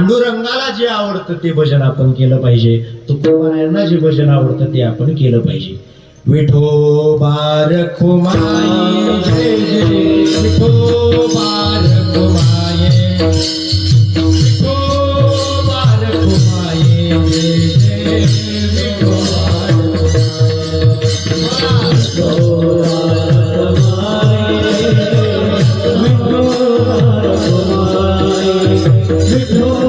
पांडुरंगाला जे आवडतं ते भजन आपण केलं पाहिजे. तुकोबारायांना जे भजन आवडतं ते आपण केलं पाहिजे. विठो बार खुमाई विठो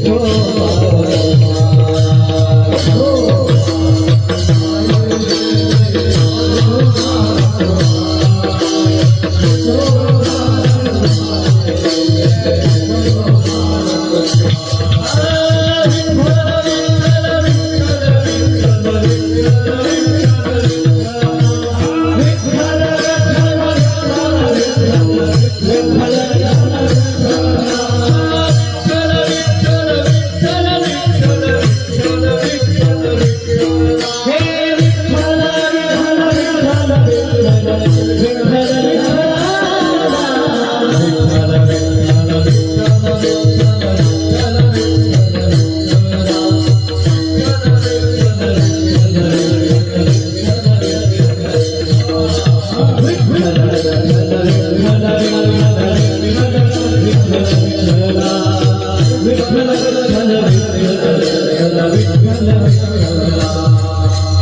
কষ্ট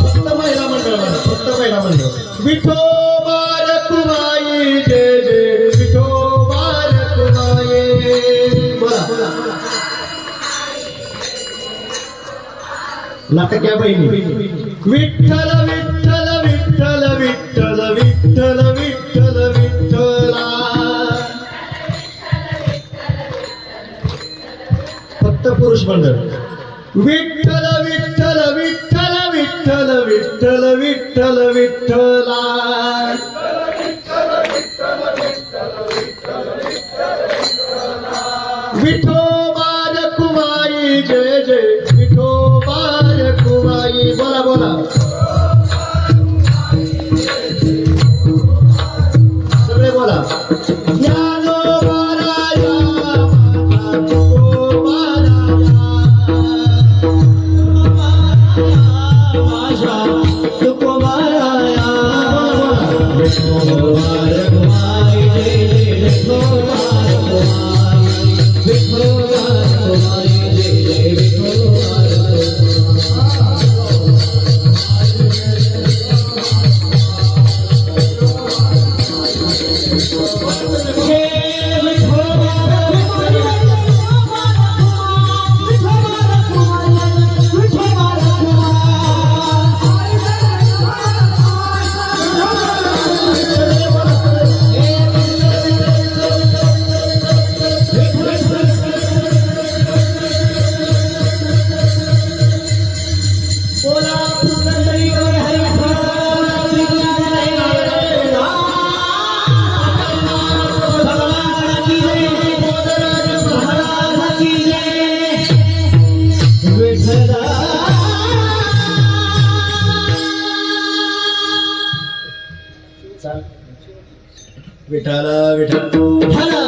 फक्त महिला मंडळ फक्त महिला मंडळ विठो विठो बहिणी विठ्ठल विठ्ठल विठ्ठल विठ्ठल विठ्ठल विठ्ठल पुरुष मंडळ विठ्ठल विठ्ठल विठ्ठल विठ्ठल विठ्ठल विठ्ठल विठ्ठला विठ्ठल তোমারে विठाला विठ्ठल